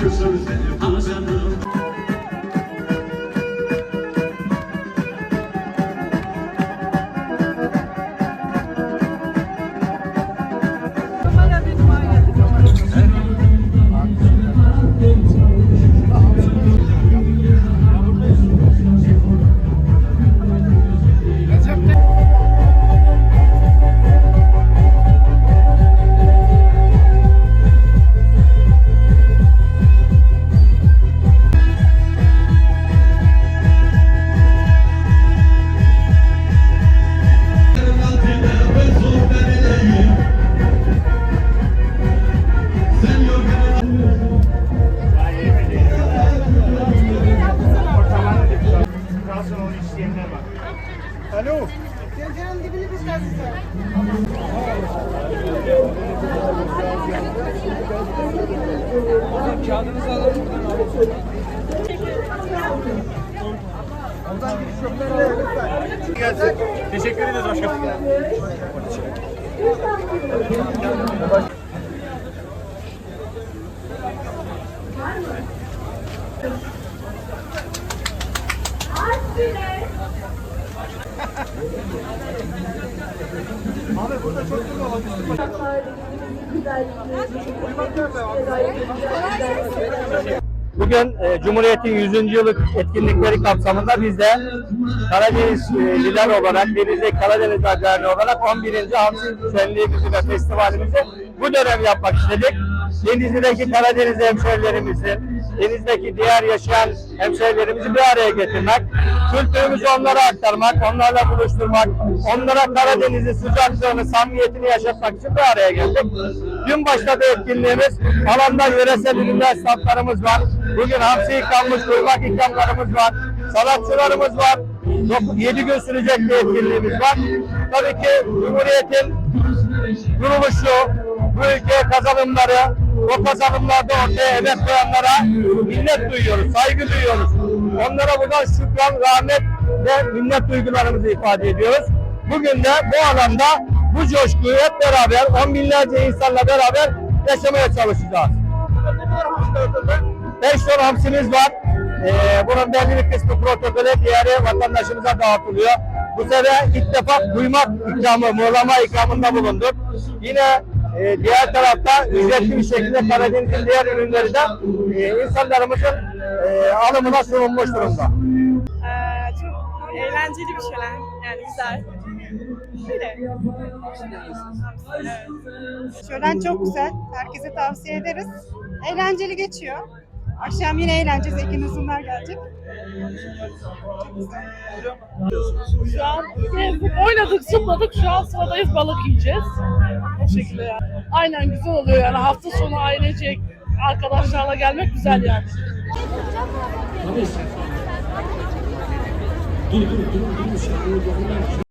your service Alo. Gözlerin dibini bir size. Kağıdınızı alın buradan. Teşekkür ederiz başkanım. Abi burada çok olmuş. Bugün e, Cumhuriyet'in 100. yıllık etkinlikleri kapsamında biz de Karadeniz e, Lider olarak, Denizli Karadeniz Derneği olarak 11. Hamsi Şenliğimizi ve festivalimizi bu dönem yapmak istedik. Denizli'deki Karadeniz hemşehrilerimizin, Denizli'deki diğer yaşayan hemşehrilerimizi bir araya getirmek, kültürümüzü onlara aktarmak, onlarla buluşturmak, onlara Karadeniz'in sıcaklığını, samimiyetini yaşatmak için bir araya geldik. Dün başladı etkinliğimiz. Alanda yöresel ürünler statlarımız var. Bugün hamsi ikramımız, kuymak ikramlarımız var. Sanatçılarımız var. 7 gün sürecek bir etkinliğimiz var. Tabii ki Cumhuriyet'in kuruluşu, bu ülkeye kazanımları, o kazanımlarda ortaya emek koyanlara minnet duyuyoruz, saygı duyuyoruz. Onlara buradan şükran, rahmet ve minnet duygularımızı ifade ediyoruz. Bugün de bu alanda bu coşkuyu hep beraber, on binlerce insanla beraber yaşamaya çalışacağız. Beş ton hamsimiz var. Ee, bunun belli bir kısmı protokole, diğeri vatandaşımıza dağıtılıyor. Bu sefer ilk defa kuymak ikramı, muğlama ikramında bulunduk. Yine e, diğer tarafta ücretli bir şekilde Karadeniz'in diğer ürünleri de e, insanlarımızın e, alımına sunulmuş durumda. Ee, çok eğlenceli bir şölen. Yani güzel. Şölen çok güzel. Herkese tavsiye ederiz. Eğlenceli geçiyor. Akşam yine eğleneceğiz. Ekin uzunlar gelecek. Çok güzel. Şu an gezdik, oynadık, zıpladık. Şu an sıradayız, balık yiyeceğiz. O şekilde yani. Aynen güzel oluyor yani. Hafta sonu ailecek, arkadaşlarla gelmek güzel yani.